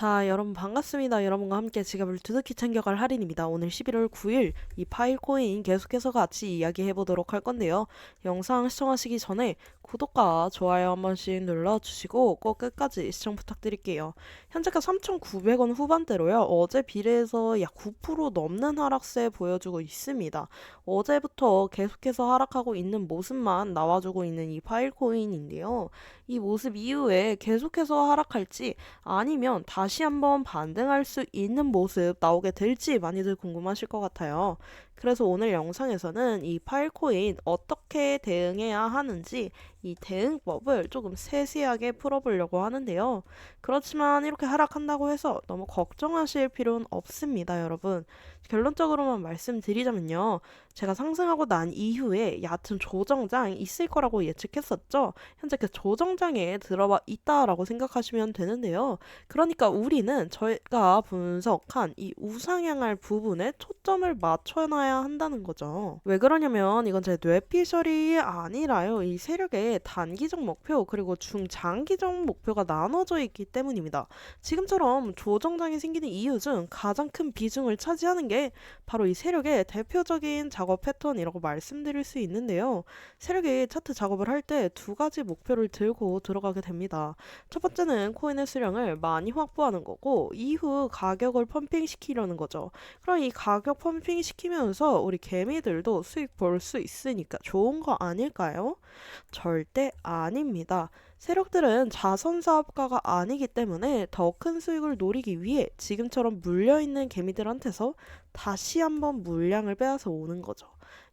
자, 여러분 반갑습니다. 여러분과 함께 지갑을 두둑히 챙겨갈 할인입니다. 오늘 11월 9일 이 파일 코인 계속해서 같이 이야기해 보도록 할 건데요. 영상 시청하시기 전에 구독과 좋아요 한 번씩 눌러주시고 꼭 끝까지 시청 부탁드릴게요. 현재가 3,900원 후반대로요. 어제 비례해서 약 9% 넘는 하락세 보여주고 있습니다. 어제부터 계속해서 하락하고 있는 모습만 나와주고 있는 이 파일 코인인데요. 이 모습 이후에 계속해서 하락할지 아니면 다시 한번 반등할 수 있는 모습 나오게 될지 많이들 궁금하실 것 같아요. 그래서 오늘 영상에서는 이 파일코인 어떻게 대응해야 하는지 이 대응법을 조금 세세하게 풀어보려고 하는데요. 그렇지만 이렇게 하락한다고 해서 너무 걱정하실 필요는 없습니다, 여러분. 결론적으로만 말씀드리자면요. 제가 상승하고 난 이후에 얕은 조정장 있을 거라고 예측했었죠. 현재 그 조정장에 들어와 있다라고 생각하시면 되는데요. 그러니까 우리는 저희가 분석한 이 우상향할 부분에 초점을 맞춰놔야 한다는 거죠. 왜 그러냐면 이건 제 뇌피셜이 아니라요. 이 세력의 단기적 목표 그리고 중장기적 목표가 나눠져 있기 때문입니다. 지금처럼 조정장이 생기는 이유 중 가장 큰 비중을 차지하는 게 바로 이 세력의 대표적인 작업 패턴이라고 말씀드릴 수 있는데요. 세력이 차트 작업을 할 때 두 가지 목표를 들고 들어가게 됩니다. 첫 번째는 코인의 수량을 많이 확보하는 거고 이후 가격을 펌핑시키려는 거죠. 그럼 이 가격 펌핑 시키면서 우리 개미들도 수익 볼 수 있으니까 좋은 거 아닐까요? 절대 아닙니다. 세력들은 자선 사업가가 아니기 때문에 더 큰 수익을 노리기 위해 지금처럼 물려있는 개미들한테서 다시 한번 물량을 빼앗아 오는 거죠.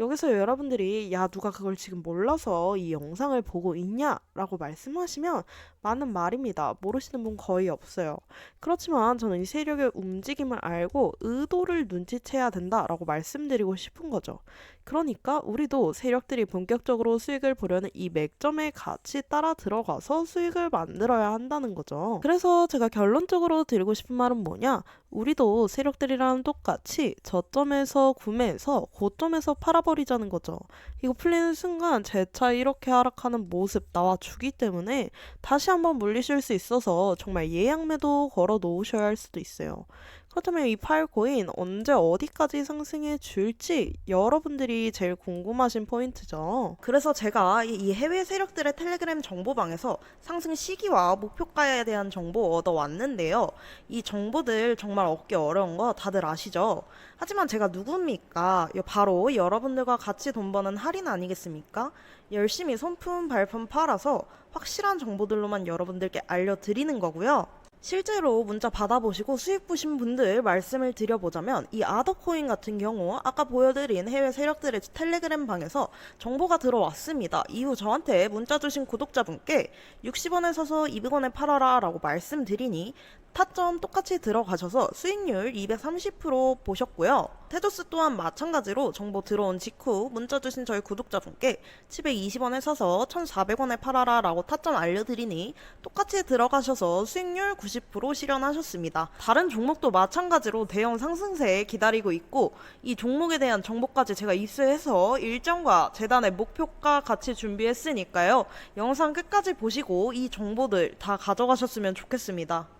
여기서 여러분들이 야 누가 그걸 지금 몰라서 이 영상을 보고 있냐라고 말씀하시면 맞는 말입니다. 모르시는 분 거의 없어요. 그렇지만 저는 이 세력의 움직임을 알고 의도를 눈치채야 된다라고 말씀드리고 싶은 거죠. 그러니까 우리도 세력들이 본격적으로 수익을 보려는 이 맥점에 같이 따라 들어가서 수익을 만들어야 한다는 거죠. 그래서 제가 결론적으로 드리고 싶은 말은 뭐냐? 우리도 세력들이랑 똑같이 저점에서 구매해서 고점에서 팔아버리자는 거죠. 이거 풀리는 순간 재차 이렇게 하락하는 모습 나와주기 때문에 다시 한번 물리실 수 있어서 정말 예약 매도 걸어 놓으셔야 할 수도 있어요. 그렇다면 이 파일코인 언제 어디까지 상승해 줄지 여러분들이 제일 궁금하신 포인트죠. 그래서 제가 이- 이 해외 세력들의 텔레그램 정보방에서 상승 시기와 목표가에 대한 정보 얻어왔는데요. 이 정보들 정말 얻기 어려운 거 다들 아시죠? 하지만 제가 누굽니까? 여- 바로 여러분들과 같이 돈 버는 할인 아니겠습니까? 열심히 손품 발품 팔아서 확실한 정보들로만 여러분들께 알려드리는 거고요. 실제로 문자 받아보시고 수익 보신 분들 말씀을 드려보자면 이 아더코인 같은 경우 아까 보여드린 해외 세력들의 텔레그램 방에서 정보가 들어왔습니다. 이후 저한테 문자 주신 구독자분께 60원에 사서 200원에 팔아라 라고 말씀드리니 타점 똑같이 들어가셔서 수익률 230% 보셨고요. 테조스 또한 마찬가지로 정보 들어온 직후 문자 주신 저희 구독자분께 720원에 사서 1,400원에 팔아라 라고 타점 알려드리니 똑같이 들어가셔서 수익률 90% 실현하셨습니다. 다른 종목도 마찬가지로 대형 상승세 기다리고 있고 이 종목에 대한 정보까지 제가 입수해서 일정과 재단의 목표가 같이 준비했으니까요. 영상 끝까지 보시고 이 정보들 다 가져가셨으면 좋겠습니다.